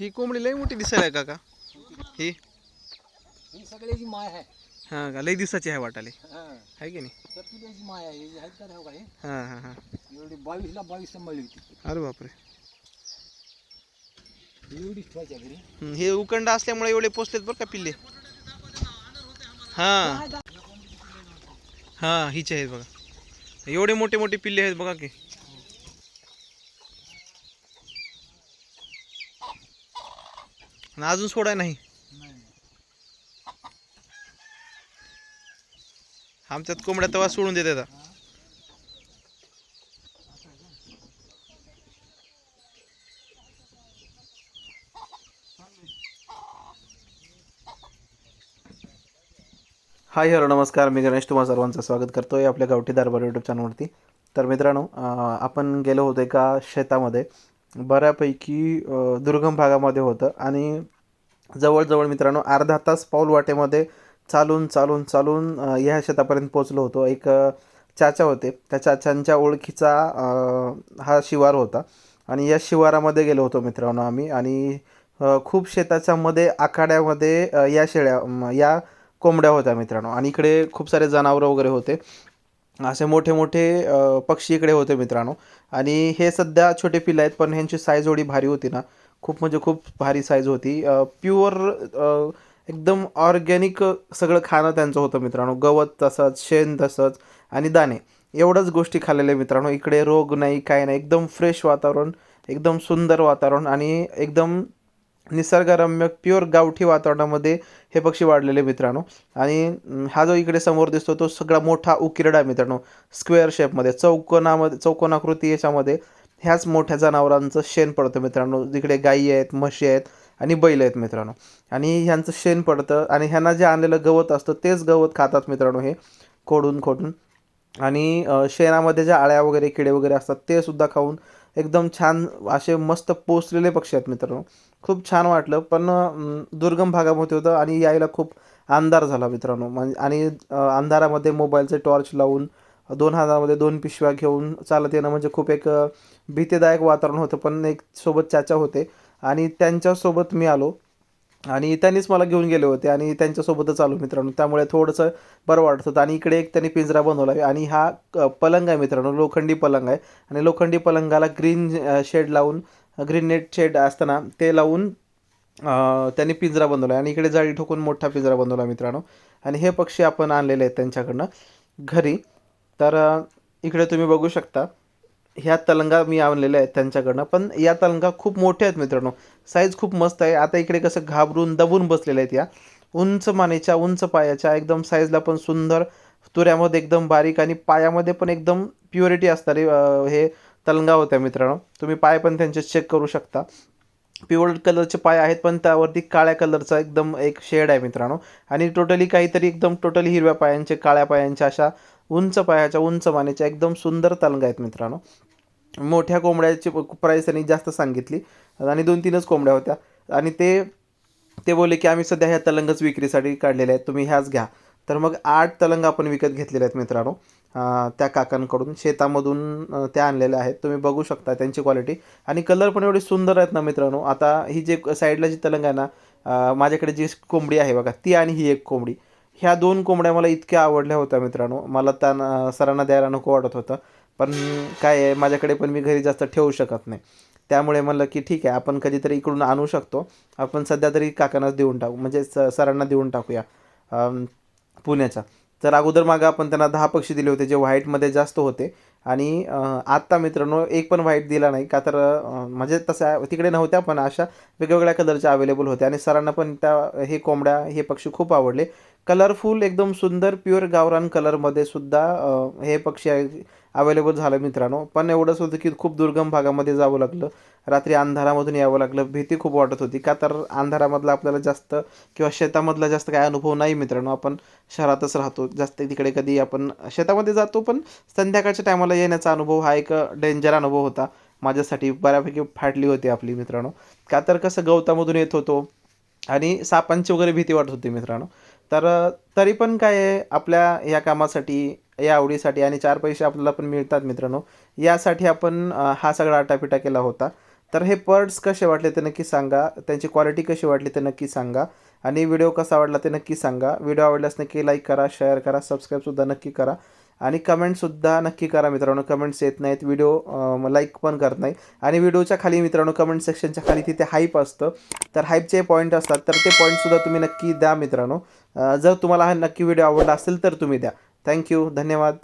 ही कोंबडी लई मोठी दिसायला आहे काका. ही. ही सगळ्याची माय आहे. हाँ का? लई दिसाची आहे वाटाले. हाँ. आहे की नाही? सत्तुल्याची माय आहे. ही आहेत का राव काय हाँ हाँ हाँ. एवढी बावीसला बावीस सांभाळली होती अरे बाप बापरे एवढी ठेवायच्या घरी. हम्म, हे उकंड असल्यामुळे एवढे पोचलेत बरं का पिल्ले? हाँ. हाँ हिचे आहेत बघा. एवढे मोठे मोठे पिल्ले आहेत बघा की. आणि अजून सोडाय नाही. आमच्यात कोंबड्या तवा सोडून देत आता हाय हॅलो नमस्कार. मी गणेश तुम्हा सर्वांचं स्वागत करतोय आपल्या गावठी दरबार यूट्यूब चॅनलवरती तर मित्रांनो आपण गेलो होतो एका शेतामध्ये. बऱ्यापैकी दुर्गम भागामध्ये होतं. आणि जवळजवळ मित्रांनो अर्धा तास पाऊल वाटेमध्ये चालून चालून चालून ह्या शेतापर्यंत पोचलो होतो. एक चाचा होते. त्या चाचांच्या ओळखीचा हा शिवार होता. आणि या शिवारामध्ये गेलो होतो मित्रांनो आम्ही. आणि खूप शेताच्या मध्ये आखाड्यामध्ये या शेळ्या या कोंबड्या होत्या मित्रांनो. आणि इकडे खूप सारे जनावरं वगैरे होते. असे मोठे मोठे पक्षी इकडे होते मित्रांनो. आणि हे सध्या छोटे पिल्लं आहेत पण ह्यांची साईज एवढी भारी होती ना. खूप म्हणजे खूप भारी साईज होती. प्युअर एकदम ऑर्गॅनिक सगळं खाणं त्यांचं होतं मित्रांनो. गवत तसंच शेण तसंच आणि दाणे. एवढंच गोष्टी खाल्लेल्या मित्रांनो. इकडे रोग नाही काय नाही. एकदम फ्रेश वातावरण एकदम सुंदर वातावरण आणि एकदम निसर्गरम्य प्युअर गावठी वातावरणामध्ये हे पक्षी वाढलेले मित्रांनो. आणि हा जो इकडे समोर दिसतो तो सगळा मोठा उकिरडा आहे मित्रांनो. स्क्वेअर शेपमध्ये चौकोनामध्ये चौकोनाकृती याच्यामध्ये ह्याच मोठ्या जनावरांचं शेण पडतं मित्रांनो. जिकडे गायी आहेत म्हशी आहेत आणि बैल आहेत मित्रांनो. आणि ह्यांचं शेण पडतं आणि ह्यांना जे आणलेलं गवत असतं तेच गवत खातात मित्रांनो हे खोडून खोडून. आणि शेणामध्ये ज्या आळ्या वगैरे किडे वगैरे असतात ते सुद्धा खाऊन एकदम छान असे मस्त पोचलेले पक्षी आहेत मित्रांनो. खूप छान वाटलं. पण दुर्गम भागामध्ये होतं आणि यायला खूप अंधार झाला मित्रांनो. म्हणजे आणि अंधारामध्ये मोबाईलचे टॉर्च लावून दोन हातामध्ये दोन पिशव्या घेऊन चालत येणं म्हणजे खूप एक भीतीदायक वातावरण होतं. पण एक सोबत चाचा होते आणि त्यांच्यासोबत मी आलो. आणि त्यांनीच मला घेऊन गेले होते आणि त्यांच्यासोबतच आलो मित्रांनो. त्यामुळे थोडंसं बरं वाटत. होतं आणि इकडे एक त्यांनी पिंजरा बनवला आहे आणि हा पलंग आहे मित्रांनो लोखंडी पलंग आहे. आणि लोखंडी पलंगाला ग्रीन शेड लावून ग्रीन नेट शेड असताना ते लावून त्यांनी पिंजरा बनवला आहे आणि इकडे जाळी ठोकून मोठा पिंजरा बनवला मित्रांनो. आणि हे पक्षी आपण आणलेले आहेत त्यांच्याकडनं घरी. तर इकडे तुम्ही बघू शकता. ह्या तलंगा मी आणलेल्या आहेत त्यांच्याकडनं. पण या तलंगा खूप मोठ्या आहेत मित्रांनो. साईज खूप मस्त आहे. आता इकडे कसं घाबरून दबून बसलेल्या आहेत या. उंच मानेच्या उंच पायाच्या एकदम साईजला पण सुंदर तुऱ्यामध्ये एकदम बारीक आणि पायामध्ये पण एकदम प्युरिटी असणारे हे तलंगा होत्या मित्रांनो. तुम्ही पाय पण त्यांचे चेक करू शकता. पिवळ कलरचे पाय आहेत पण त्यावरती काळ्या कलरचा एकदम एक शेड आहे मित्रांनो. आणि टोटली काहीतरी एकदम टोटली हिरव्या पायांचे काळ्या पायांच्या अशा उंच पायाच्या उंच मानेच्या एकदम सुंदर तलंगा आहेत मित्रांनो. मोठ्या कोंबड्याची प्राईस त्यांनी जास्त सांगितली. आणि दोन तीनच कोंबड्या होत्या. आणि ते ते बोलले की आम्ही सध्या ह्या तलंगच विक्रीसाठी काढलेल्या आहेत. तुम्ही ह्याच घ्या. तर मग आठ तलंग आपण विकत घेतलेले आहेत मित्रांनो. त्या काकांकडून शेतामधून त्या आणलेल्या आहेत. तुम्ही बघू शकता त्यांची क्वालिटी आणि कलर पण एवढे सुंदर आहेत ना मित्रांनो. आता ही जे साईडला जी तलंग आहे ना माझ्याकडे जी कोंबडी आहे बघा ती आणि ही एक कोंबडी. ह्या दोन कोंबड्या मला इतक्या आवडल्या होत्या मित्रांनो. मला त्या सरांना द्यायला नको वाटत होतं. पण काय आहे माझ्याकडे पण मी घरी जास्त ठेवू शकत नाही. त्यामुळे म्हणलं की ठीक आहे आपण कधीतरी इकडून आणू शकतो. आपण सध्या तरी काकांनाच देऊन टाकू म्हणजे स सरांना देऊन टाकूया पुण्याचा. तर अगोदर मागं आपण त्यांना दहा पक्षी दिले होते जे व्हाईटमध्ये जास्त होते. आणि आत्ता मित्रांनो एक पण व्हाईट दिला नाही का तर म्हणजे तसं तिकडे नव्हत्या पण अशा वेगवेगळ्या कलरच्या अवेलेबल होत्या. आणि सरांना पण त्या हे कोंबड्या हे पक्षी खूप आवडले. कलरफुल एकदम सुंदर प्युअर गावरान कलरमध्ये सुद्धा हे पक्षी अवेलेबल झालं मित्रांनो. पण एवढंच होतं की खूप दुर्गम भागामध्ये जावं लागलं. रात्री अंधारामधून यावं लागलं. भीती खूप वाटत होती. का तर अंधारामधला आपल्याला जास्त किंवा शेतामधला जास्त काय अनुभव नाही मित्रांनो. आपण शहरातच राहतो. जास्त तिकडे कधी आपण शेतामध्ये जातो पण संध्याकाळच्या टायमाला येण्याचा अनुभव हा एक डेंजर अनुभव होता. माझ्यासाठी बऱ्यापैकी फाटली होती आपली मित्रांनो. का तर कसं गवतामधून येत होतो आणि सापांची वगैरे भीती वाटत होती मित्रांनो. तर तरी पण काय आहे आपल्या या कामासाठी या आवडीसाठी आणि चार पैसे आपल्याला पण मिळतात मित्रांनो. यासाठी आपण हा सगळा आटापिटा केला होता. तर हे पर्ड्स कसे वाटले ते नक्की सांगा. त्यांची क्वालिटी कशी वाटली ते नक्की सांगा. आणि व्हिडिओ कसा आवडला ते नक्की सांगा. व्हिडिओ आवडल्यास नक्की लाईक करा शेअर करा सबस्क्राईबसुद्धा नक्की करा. आणि कमेंटसुद्धा नक्की करा मित्रांनो. कमेंट्स येत नाहीत व्हिडिओ लाईक पण करत नाही. आणि व्हिडिओच्या खाली मित्रांनो कमेंट सेक्शनच्या खाली तिथे हाईप असतं. तर हाईपचे पॉईंट असतात तर ते पॉईंटसुद्धा तुम्ही नक्की द्या मित्रांनो. जर तुम्हाला हा नक्की व्हिडिओ आवडला असेल तर तुम्ही द्या. थँक्यू धन्यवाद.